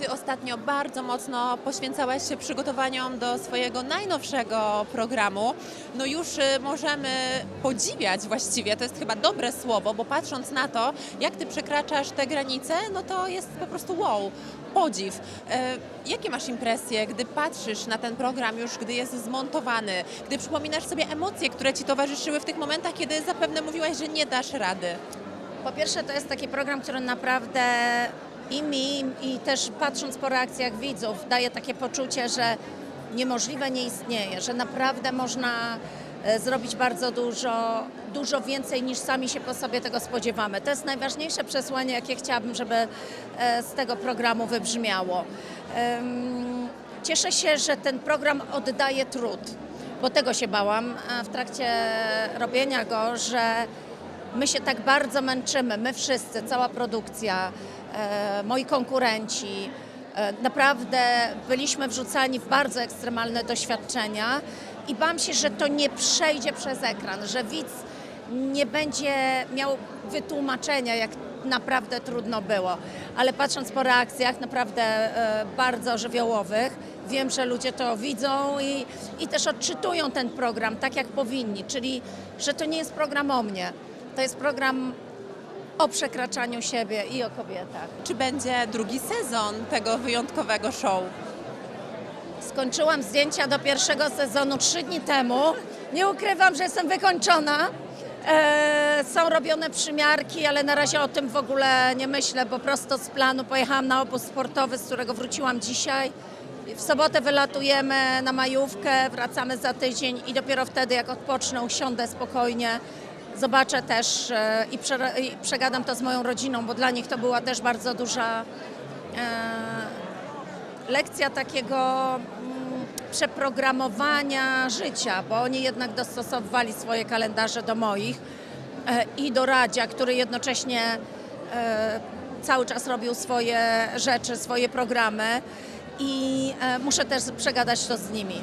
Ty ostatnio bardzo mocno poświęcałaś się przygotowaniom do swojego najnowszego programu. No już y, możemy podziwiać właściwie, to jest chyba dobre słowo, bo patrząc na to, jak ty przekraczasz te granice, no to jest po prostu wow, podziw. E, jakie masz impresje, gdy patrzysz na ten program już, gdy jest zmontowany, gdy przypominasz sobie emocje, które ci towarzyszyły w tych momentach, kiedy zapewne mówiłaś, że nie dasz rady? Po pierwsze, to jest taki program, który naprawdę i mi, i też patrząc po reakcjach widzów, daje takie poczucie, że niemożliwe nie istnieje, że naprawdę można e, zrobić bardzo dużo, dużo więcej niż sami się po sobie tego spodziewamy. To jest najważniejsze przesłanie, jakie chciałabym, żeby e, z tego programu wybrzmiało. Cieszę się, że ten program oddaje trud, bo tego się bałam w trakcie robienia go, że My się tak bardzo męczymy, my wszyscy, cała produkcja, moi konkurenci. E, naprawdę byliśmy wrzucani w bardzo ekstremalne doświadczenia i bałam się, że to nie przejdzie przez ekran, że widz nie będzie miał wytłumaczenia, jak naprawdę trudno było. Ale patrząc po reakcjach naprawdę e, bardzo żywiołowych, wiem, że ludzie to widzą i, i też odczytują ten program tak, jak powinni, czyli że to nie jest program o mnie. To jest program o przekraczaniu siebie i o kobietach. Czy będzie drugi sezon tego wyjątkowego show? Skończyłam zdjęcia do pierwszego sezonu trzy dni temu. Nie ukrywam, że jestem wykończona. E, są robione przymiarki, ale na razie o tym w ogóle nie myślę, bo prosto z planu pojechałam na obóz sportowy, z którego wróciłam dzisiaj. W sobotę wylatujemy na majówkę, wracamy za tydzień i dopiero wtedy, jak odpocznę, usiądę spokojnie, zobaczę też e, i, prze, i przegadam to z moją rodziną, bo dla nich to była też bardzo duża e, lekcja takiego mm, przeprogramowania życia, bo oni jednak dostosowywali swoje kalendarze do moich e, i do Radzia, który jednocześnie cały czas robił swoje rzeczy, swoje programy i muszę też przegadać to z nimi.